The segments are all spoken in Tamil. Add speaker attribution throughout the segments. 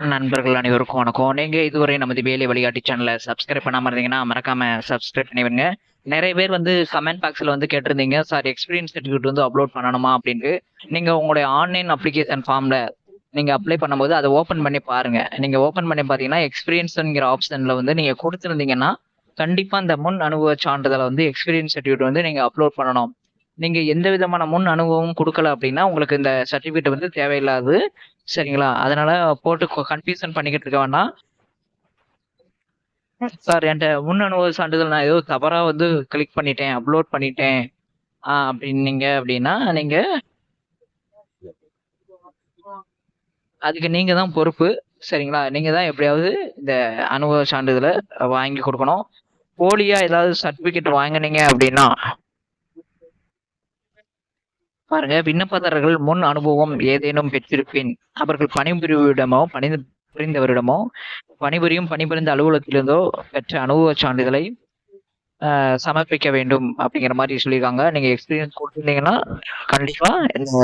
Speaker 1: நண்பர்கள் அனைவருக்கும் வணக்கம். நீங்க இதுவரை நமது வேலை வழிகாட்டி சேனலை சப்ஸ்கிரைப் பண்ணாம இருந்தீங்கன்னா மறக்காம சப்ஸ்கிரைப் பண்ணிவிடுங்க நிறைய பேர் வந்து கமெண்ட் பாக்ஸில் வந்து கேட்டிருந்தீங்க சார் எக்ஸ்பீரியன்ஸ் சர்டிஃபிகேட் வந்து அப்லோட் பண்ணணுமா? அப்படின்ட்டு. நீங்கள் உங்களுடைய ஆன்லைன் அப்ளிகேஷன் ஃபார்மில் நீங்கள் அப்ளை பண்ணும்போது அதை ஓப்பன் பண்ணி பாருங்கள் நீங்கள் ஓப்பன் பண்ணி பார்த்தீங்கன்னா எக்ஸ்பீரியன்ஸுங்கிற ஆப்ஷனில் வந்து நீங்கள் கொடுத்துருந்தீங்கன்னா கண்டிப்பாக இந்த முன் அனுபவ சான்றிதழை வந்து எக்ஸ்பீரியன்ஸ் சர்டிஃபிகேட் வந்து நீங்கள் அப்லோட் பண்ணணும். நீங்க எந்த விதமான முன் அனுபவமும் கொடுக்கல அப்படின்னா உங்களுக்கு இந்த சர்டிஃபிகேட் வந்து தேவையில்லாது. சரிங்களா? அதனால போட்டு கன்ஃபியூஷன் பண்ணிக்கிட்டு இருக்க வேண்டாம். சார் என்கிட்ட முன் அனுபவ சான்றிதழ் நான் ஏதோ தவறா வந்து கிளிக் பண்ணிட்டேன் அப்லோட் பண்ணிட்டேன். ஆ அப்படின்னீங்க அப்படின்னா நீங்க அதுக்கு நீங்க தான் பொறுப்பு. சரிங்களா? நீங்க தான் எப்படியாவது இந்த அனுபவ சான்றிதழை வாங்கி கொடுக்கணும். போலியா ஏதாவது சர்டிபிகேட் வாங்குனீங்க அப்படின்னா பாருங்க விண்ணப்பதாரர்கள் முன் அனுபவம் ஏதேனும் பெற்றிருப்பின். அவர்கள் பணிபுரிவிடமோ பணி புரிந்தவரிடமோ பணிபுரியும் பணிபுரிந்த அலுவலகத்திலிருந்தோ பெற்ற அனுபவ சான்றிதழை சமர்ப்பிக்க வேண்டும் அப்படிங்கிற மாதிரி சொல்லியிருக்காங்க. நீங்க எக்ஸ்பீரியன்ஸ் கொடுத்துருந்தீங்கன்னா கண்டிப்பா இந்த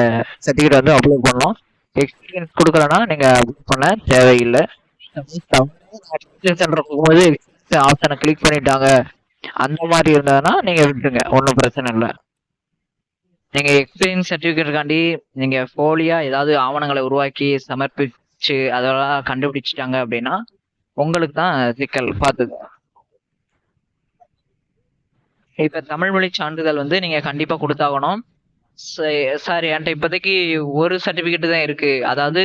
Speaker 1: சர்டிஃபிகேட் வந்து அப்லோட் பண்ணலாம். எக்ஸ்பீரியன்ஸ் கொடுக்கலன்னா நீங்க அப்ளை பண்ண தேவையில்லை. சென்டர் போகும்போது ஆப்ஷனை கிளிக் பண்ணிட்டாங்க. அந்த மாதிரி இருந்ததுன்னா நீங்க விட்டுருங்க. ஒன்றும் பிரச்சனை இல்லை. நீங்க எக்ஸ்பீரியன்ஸ் சர்டிபிகேட்டுக்காண்டி நீங்க போலியா ஏதாவது ஆவணங்களை உருவாக்கி சமர்ப்பிச்சு அதெல்லாம் கண்டுபிடிச்சிட்டாங்க அப்படின்னா உங்களுக்கு தான் சிக்கல் பார்த்துங்க இப்ப தமிழ் மொழி சான்றிதழ் வந்து நீங்க கண்டிப்பா கொடுத்தாகணும். சார் என்கிட்ட இப்போதைக்கு ஒரு சர்டிபிகேட் தான் இருக்கு. அதாவது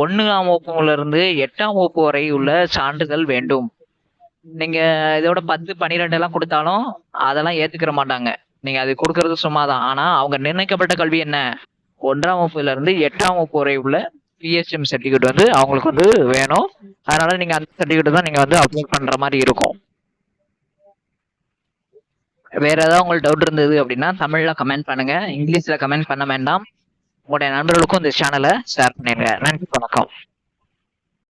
Speaker 1: ஒன்னாம் வகுப்புல இருந்து எட்டாம் வகுப்பு வரை உள்ள சான்றிதழ் வேண்டும். நீங்க இதோட பத்து பன்னிரெண்டு எல்லாம் கொடுத்தாலும் அதெல்லாம் ஏத்துக்கிற மாட்டாங்க. நீங்க அது கொடுக்கறது சும்மா தான் ஆனா அவங்க நிர்ணயிக்கப்பட்ட கல்வி என்ன? ஒன்றாம் வகுப்புல இருந்து எட்டாம் வகுப்பு வரை உள்ள பிஎஸ்எம் சர்டிஃபிகேட் வந்து அவங்களுக்கு வந்து வேணும். அதனால நீங்க அந்த சர்டிஃபிகேட் தான் நீங்க வந்து அப்ளை பண்ற மாதிரி இருக்கும். வேற ஏதாவது உங்களுக்கு டவுட் இருந்தது அப்படின்னா தமிழ்ல கமெண்ட் பண்ணுங்க. இங்கிலீஷ்ல கமெண்ட் பண்ண வேண்டாம். உங்களுடைய நண்பர்களுக்கும் இந்த சேனலை ஷேர் பண்ணிடுங்க. நன்றி வணக்கம்.